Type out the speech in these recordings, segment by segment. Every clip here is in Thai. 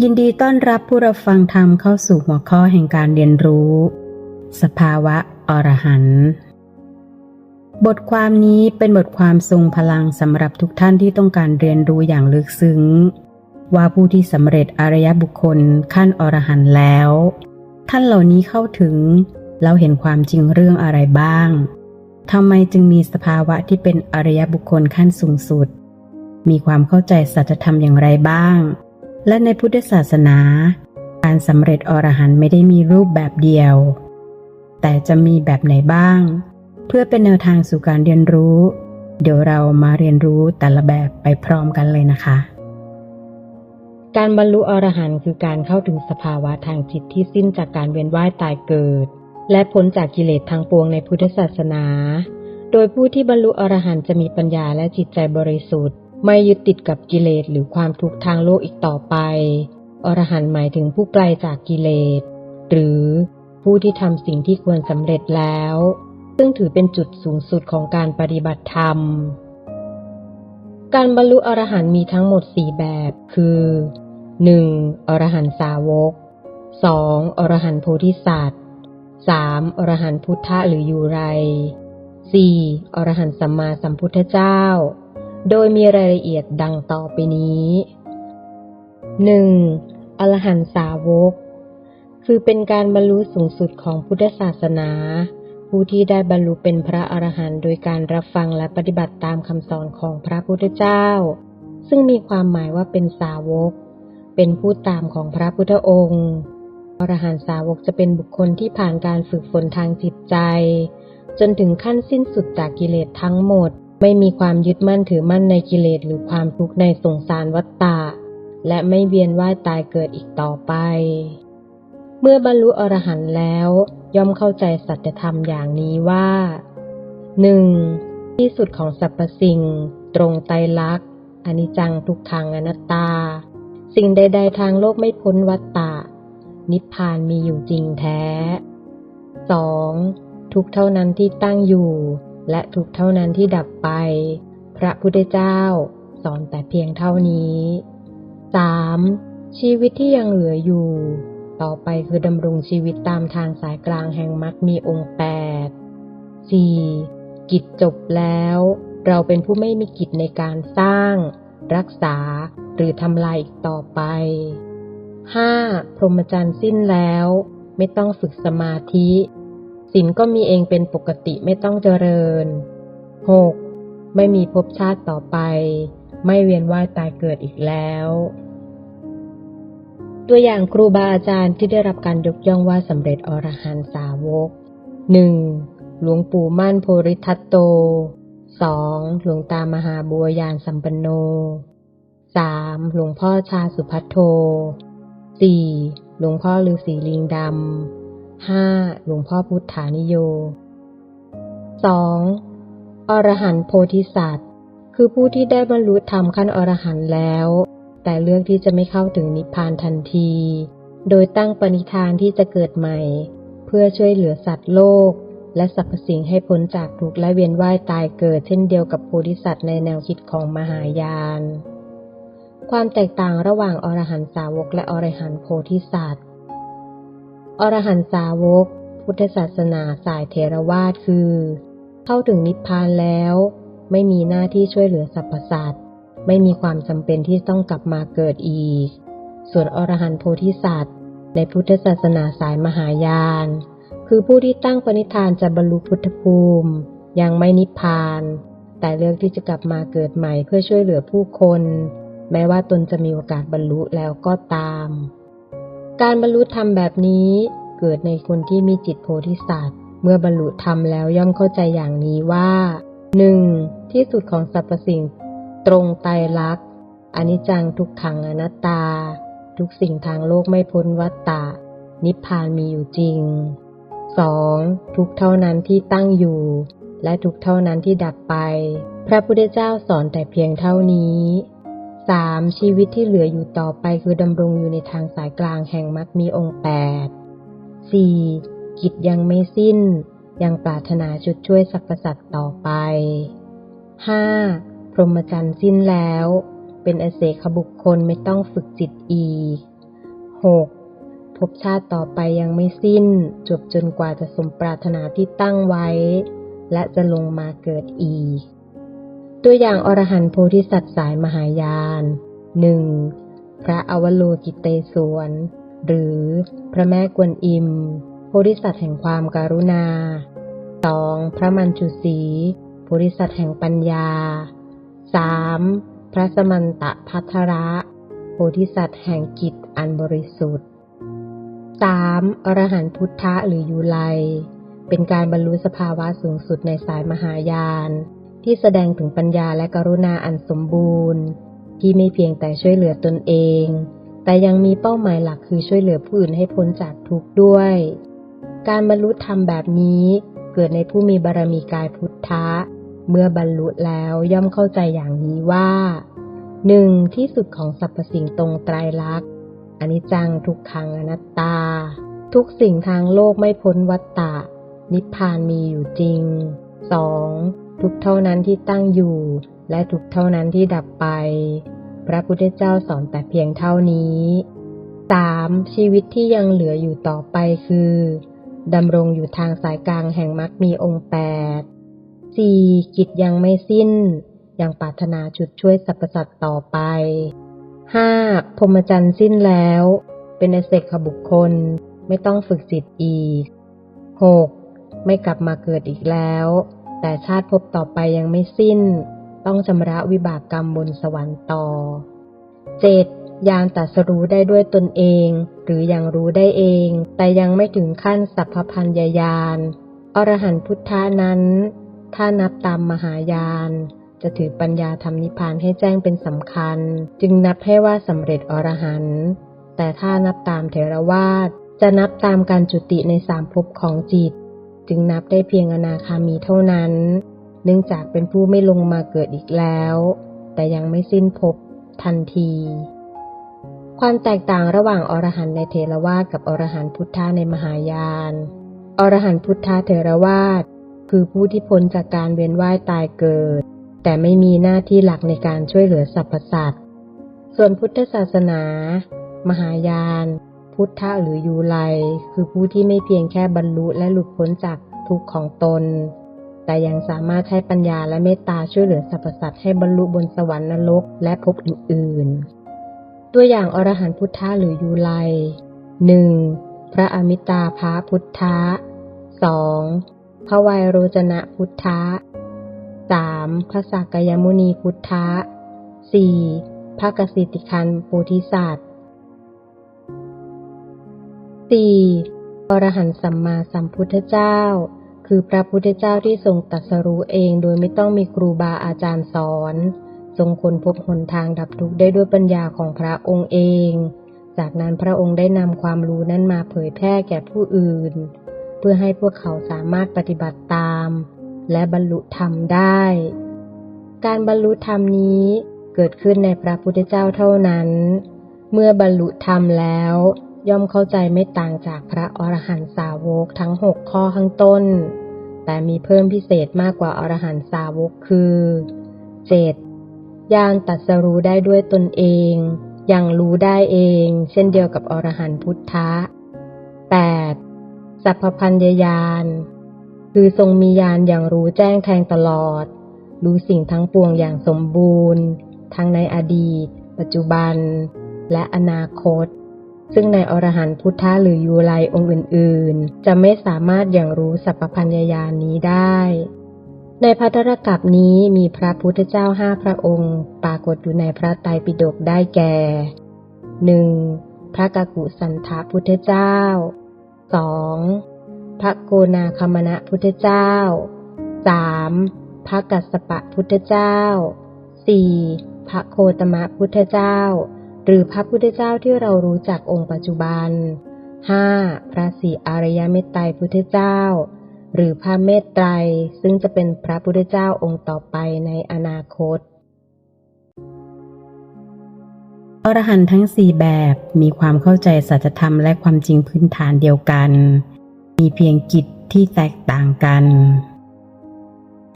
ยินดีต้อนรับผู้รับฟังธรรมเข้าสู่หัวข้อแห่งการเรียนรู้ สภาวะอรหันต์บทความนี้เป็นบทความทรงพลังสำหรับทุกท่านที่ต้องการเรียนรู้อย่างลึกซึ้ง ว่าผู้ที่สำเร็จอริยบุคคลขั้นอรหันต์แล้ว ท่านเหล่านี้เข้าถึง แล้วเห็นความจริงเรื่องอะไรบ้างทำไมจึงมีสภาวะที่เป็นอริยบุคคลขั้นสูงสุด มีความเข้าใจสัจธรรมอย่างไรบ้าง และในพุทธศาสนา การสำเร็จอรหันต์ไม่ได้มีรูปแบบเดียว แต่จะมีแบบไหนบ้าง เพื่อเป็นแนวทางสู่การเรียนรู้ เดี๋ยวเรามาเรียนรู้แต่ละแบบไปพร้อมกันเลยนะคะ การบรรลุอรหันต์คือการเข้าถึงสภาวะทางจิตที่สิ้นจากการเวียนว่ายตายเกิด และพ้นจากกิเลสทางปวงในพุทธศาสนา โดยผู้ที่บรรลุอรหันต์จะมีปัญญาและจิตใจบริสุทธิ์ ไม่ยึดติดกับกิเลสหรือความทุกข์ทางโลกอีกต่อไป อรหันต์หมายถึงผู้ไกลจากกิเลส หรือผู้ที่ทำสิ่งที่ควรสำเร็จแล้ว ซึ่งถือเป็นจุดสูงสุดของการปฏิบัติธรรม การบรรลุอรหันต์มีทั้งหมด4แบบ คือ 1. อรหันตสาวก 2. อรหันต์โพธิสัตว์ 3. อรหันต์พุทธะหรือยูไร 4. อรหันต์สัมมาสัมพุทธเจ้า โดยมีรายละเอียดดังต่อไปนี้ 1. อรหันสาวก คือเป็นการบรรลุสูงสุดของพุทธศาสนา ผู้ที่ได้บรรลุเป็นพระอรหันต์โดยการรับฟังและปฏิบัติตามคำสอนของพระพุทธเจ้า ซึ่งมีความหมายว่าเป็นสาวก เป็นผู้ตามของพระพุทธองค์ อรหันสาวกจะเป็นบุคคลที่ผ่านการฝึกฝนทางจิตใจ จนถึงขั้นสิ้นสุดจากกิเลสทั้งหมด ไม่มีความยึดมั่นถือมั่นในกิเลสหรือความทุกข์ในสงสารวัฏฏะและไม่เวียนว่ายตายเกิดอีกต่อไป เมื่อบรรลุอรหันต์แล้ว ย่อมเข้าใจสัจธรรมอย่างนี้ว่า 1. ที่สุดของสรรพสิ่ง ตรงไตรลักษณ์อนิจจังทุกขังอนัตตา สิ่งใด ๆ ทางโลกไม่พ้นวัฏฏะนิพพานมีอยู่จริงแท้ 2. ทุกเท่านั้นที่ตั้งอยู่ และทุกเท่านั้นที่ดับไป พระพุทธเจ้าสอนแต่เพียงเท่านี้ 3. ชีวิตที่ยังเหลืออยู่ ต่อไปคือดำรงชีวิตตามทางสายกลางแห่งมรรคมีองค์แปด 4. กิจจบแล้ว เราเป็นผู้ไม่มีกิจในการสร้าง รักษาหรือทำลายอีกต่อไป 5. พรหมจรรย์สิ้นแล้ว ไม่ต้องฝึกสมาธิ ศีลก็มีเองเป็นปกติไม่ต้องเจริญ 6. ไม่มีภพชาติต่อไป ไม่เวียนว่ายตายเกิดอีกแล้ว ตัวอย่างครูบาอาจารย์ที่ได้รับการยกย่องว่าสำเร็จอรหันสาวก 1. หลวงปู่มั่นโพริทัตโต 2. หลวงตามหาบัวยานสัมปันโน 3. หลวงพ่อชาสุพัทโท 4. หลวงพ่อฤาษีลิงดำ 5. หลวงพ่อพุทธานิโย 2. อรหันต์โพธิสัตว์ คือผู้ที่ได้บรรลุธรรมขั้นอรหันต์แล้ว แต่เลือกที่จะไม่เข้าถึงนิพพานทันที โดยตั้งปณิธานที่จะเกิดใหม่ เพื่อช่วยเหลือสัตว์โลก และสรรพสิ่งให้พ้นจากทุกข์และเวียนว่ายตายเกิดเช่นเดียวกับโพธิสัตว์ในแนวคิดของมหายาน ความแตกต่างระหว่างอรหันตสาวกและอรหันต์โพธิสัตว์ อรหันตสาวก พุทธศาสนาสายเทรวาสคือ เข้าถึงนิพพานแล้ว ไม่มีหน้าที่ช่วยเหลือสรรพสัตว์ไม่มีความจำเป็นที่ต้องกลับมาเกิดอีก ส่วนอรหันต์โพธิสัตว์ ในพุทธศาสนาสายมหายาน คือผู้ที่ตั้งปณิธานจะบรรลุพุทธภูมิ ยังไม่นิพพาน แต่เลือกที่จะกลับมาเกิดใหม่เพื่อช่วยเหลือผู้คน แม้ว่าตนจะมีโอกาสบรรลุแล้วก็ตาม การบรรลุธรรมแบบนี้เกิดในคนที่มีจิตโพธิสัตว์ เมื่อบรรลุธรรมแล้วย่อมเข้าใจอย่างนี้ว่า 1. ที่สุดของสรรพสิ่งตรงไตรลักษณ์อนิจจังทุกขังอนัตตา ทุกสิ่งทางโลกไม่พ้นวัฏฏะนิพพานมีอยู่จริง 2. ทุกเท่านั้นที่ตั้งอยู่ และทุกเท่านั้นที่ดับไป พระพุทธเจ้าสอนแต่เพียงเท่านี้ 3. ชีวิตที่เหลืออยู่ต่อไปคือดำรงอยู่ในทางสายกลางแห่งมรรคมีองค์แปด 4. กิจยังไม่สิ้น ยังปรารถนาจุดช่วยสรรพสัตว์ต่อไป 5. พรหมจรรย์สิ้นแล้ว เป็นอเสขบุคคลไม่ต้องฝึกจิตอีกภพชาติต่อไปยังไม่สิ้น จบจนกว่าจะสมปรารถนาที่ตั้งไว้ และจะลงมาเกิดอีก ตัวอย่างอรหันต์โพธิสัตว์สายมหายาน 1. พระอวโลกิเตศวรหรือพระแม่กวนอิม โพธิสัตว์แห่งความการุณา 2. พระมัญชุสีโพธิสัตว์แห่งปัญญา 3. พระสมันตะพัทระ โพธิสัตว์แห่งจิตอันบริสุทธิ์ 3. อรหันต์พุทธะหรือยูไล เป็นการบรรลุสภาวะสูงสุดในสายมหายาน ที่แสดงถึงปัญญาและกรุณาอันสมบูรณ์ ที่ไม่เพียงแต่ช่วยเหลือตนเอง แต่ยังมีเป้าหมายหลักคือช่วยเหลือผู้อื่นให้พ้นจากทุกข์ด้วย การบรรลุธรรมแบบนี้เกิดในผู้มีบารมีกายพุทธะ เมื่อบรรลุแล้วย่อมเข้าใจอย่างนี้ว่าหนึ่งที่สุดของสรรพสิ่งตรงไตรลักษณ์อนิจจังทุกขังอนัตตา ทุกสิ่งทางโลกไม่พ้นวัฏฏะนิพพานมีอยู่จริง 2. ทุกเท่านั้นที่ตั้งอยู่ และทุกเท่านั้นที่ดับไป พระพุทธเจ้าสอนแต่เพียงเท่านี้ 3. ชีวิตที่ยังเหลืออยู่ต่อไปคือดำรงอยู่ทางสายกลางแห่งมรรคมีองค์แปด 4. กิจยังไม่สิ้น ยังปรารถนาจุดช่วยสรรพสัตว์ต่อไป 5. พรหมจรรย์สิ้นแล้ว เป็นอเสกขบุคคล ไม่ต้องฝึกจิตอีก 6. ไม่กลับมาเกิดอีกแล้ว แต่ชาติภพต่อไปยังไม่สิ้น ต้องชำระวิบากกรรมบนสวรรค์ต่อ 7. ยานตัดสรู้ได้ด้วยตนเอง หรือยังรู้ได้เอง แต่ยังไม่ถึงขั้นสัพพพัญญายานอรหันตพุทธานั้น ถ้านับตามมหายาน จะถือปัญญาธรรมนิพพานให้แจ้งเป็นสำคัญ จึงนับให้ว่าสำเร็จอรหันแต่ถ้านับตามเถรวาทจะนับตามการจุติในสามภพของจิต จึงนับได้เพียงอนาคามีเท่านั้น เนื่องจากเป็นผู้ไม่ลงมาเกิดอีกแล้ว แต่ยังไม่สิ้นภพทันที ความแตกต่างระหว่างอรหันในเทรวาสกับอรหันพุทธะในมหายาน อรหันพุทธะเทรวาสคือผู้ที่พ้นจากการเวียนว่ายตายเกิด แต่ไม่มีหน้าที่หลักในการช่วยเหลือสรรพสัตว์ ส่วนพุทธศาสนา มหายาน พุทธะหรือยูไลคือผู้ที่ไม่เพียงแค่บรรลุและหลุดพ้นจากทุกข์ของตน แต่ยังสามารถใช้ปัญญาและเมตตาช่วยเหลือสรรพสัตว์ให้บรรลุบนสวรรค์นรกและภพอื่นๆ ตัวอย่างอรหันต์พุทธะหรือยูไล 1. พระอมิตาภาพุทธะ 2. พระวัยโรจนะพุทธะ 3. พระสักยมุนีพุทธะ 4. พระกสิติคันโพธิสัตว์ 4. อรหันสัมมาสัมพุทธเจ้า คือพระพุทธเจ้าที่ทรงตรัสรู้เองโดยไม่ต้องมีครูบาอาจารย์สอน ทรงค้นพบหนทางดับทุกข์ได้ด้วยปัญญาของพระองค์เอง จากนั้นพระองค์ได้นำความรู้นั้นมาเผยแพร่แก่ผู้อื่น เพื่อให้พวกเขาสามารถปฏิบัติตาม และบรรลุธรรมได้ การบรรลุธรรมนี้เกิดขึ้นในพระพุทธเจ้าเท่านั้น เมื่อบรรลุธรรมแล้ว ย่อมเข้าใจไม่ต่างจากพระอรหันตสาวกทั้งหกข้อข้างต้น แต่มีเพิ่มพิเศษมากกว่าอรหันตสาวกคือ 7. ญาณตัดสรู้ได้ด้วยตนเองอยังรู้ได้เอง เช่นเดียวกับอรหันต์พุทธะ 8. สัพพพัญญายานคือทรงมีญาณอย่างรู้แจ้งแทงตลอด รู้สิ่งทั้งปวงอย่างสมบูรณ์ ทั้งในอดีต ปัจจุบัน และอนาคต ซึ่งในอรหันต์พุทธะหรือยูไลองค์อื่นๆ จะไม่สามารถอย่างรู้สัพพัญญายานนี้ได้ ในพัทธรกับนี้มีพระพุทธเจ้าห้าพระองค์ ปรากฏอยู่ในพระไตรปิฎกได้แก่ 1. พระกกุสันทะพุทธเจ้า 2. พระโกนาคมณะพุทธเจ้า 3. พระกัสสปะพุทธเจ้า 4. พระโคตมะพุทธเจ้า หรือพระพุทธเจ้าที่เรารู้จักองค์ปัจจุบัน 5. พระศรีอารยเมตไตรพุทธเจ้า หรือพระเมตไตรซึ่งจะเป็นพระพุทธเจ้าองค์ต่อไปในอนาคตอรหันต์ทั้งสี่แบบมีความเข้าใจสัจธรรมและความจริงพื้นฐานเดียวกัน มีเพียงกิจที่แตกต่างกัน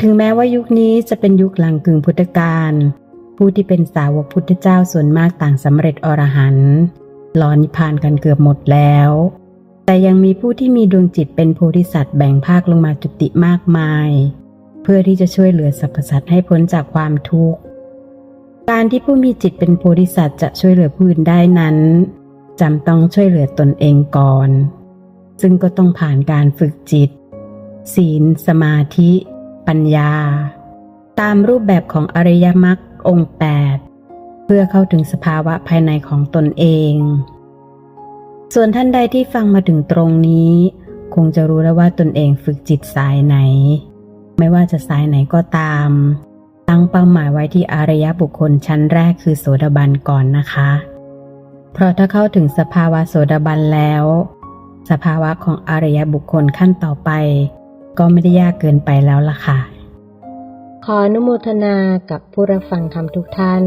ถึงแม้ว่ายุคนี้จะเป็นยุคหลังกึ่งพุทธกาล ผู้ที่เป็นสาวกพุทธเจ้าส่วนมากต่างสำเร็จอรหันต์รอนิพพานกันเกือบหมดแล้ว แต่ยังมีผู้ที่มีดวงจิตเป็นโพธิสัตว์แบ่งภาคลงมาจุติมากมาย เพื่อที่จะช่วยเหลือสรรพสัตว์ให้พ้นจากความทุกข์ การที่ผู้มีจิตเป็นโพธิสัตว์จะช่วยเหลือผู้อื่นได้นั้นจำต้องช่วยเหลือตนเองก่อน ซึ่งก็ต้องผ่านการฝึกจิต ศีล สมาธิ ปัญญา ตามรูปแบบของอริยมรรค องค์แปดเพื่อเข้าถึงสภาวะภายในของตนเอง ส่วนท่านใดที่ฟังมาถึงตรงนี้ คงจะรู้แล้วว่าตนเองฝึกจิตสายไหน ไม่ว่าจะสายไหนก็ตาม ตั้งเป้าหมายไว้ที่อารยบุคคลชั้นแรกคือโสดาบันก่อนนะคะ เพราะถ้าเข้าถึงสภาวะโสดาบันแล้ว สภาวะของอารยบุคคลขั้นต่อไป ก็ไม่ได้ยากเกินไปแล้วล่ะค่ะ ขออนุโมทนากับผู้รับฟังธรรมทุกท่าน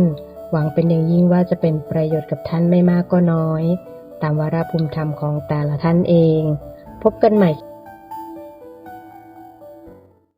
หวังเป็นอย่างยิ่งว่าจะเป็นประโยชน์กับท่านไม่มากก็น้อย ตามวาระภูมิธรรมของแต่ละท่านเอง พบกันใหม่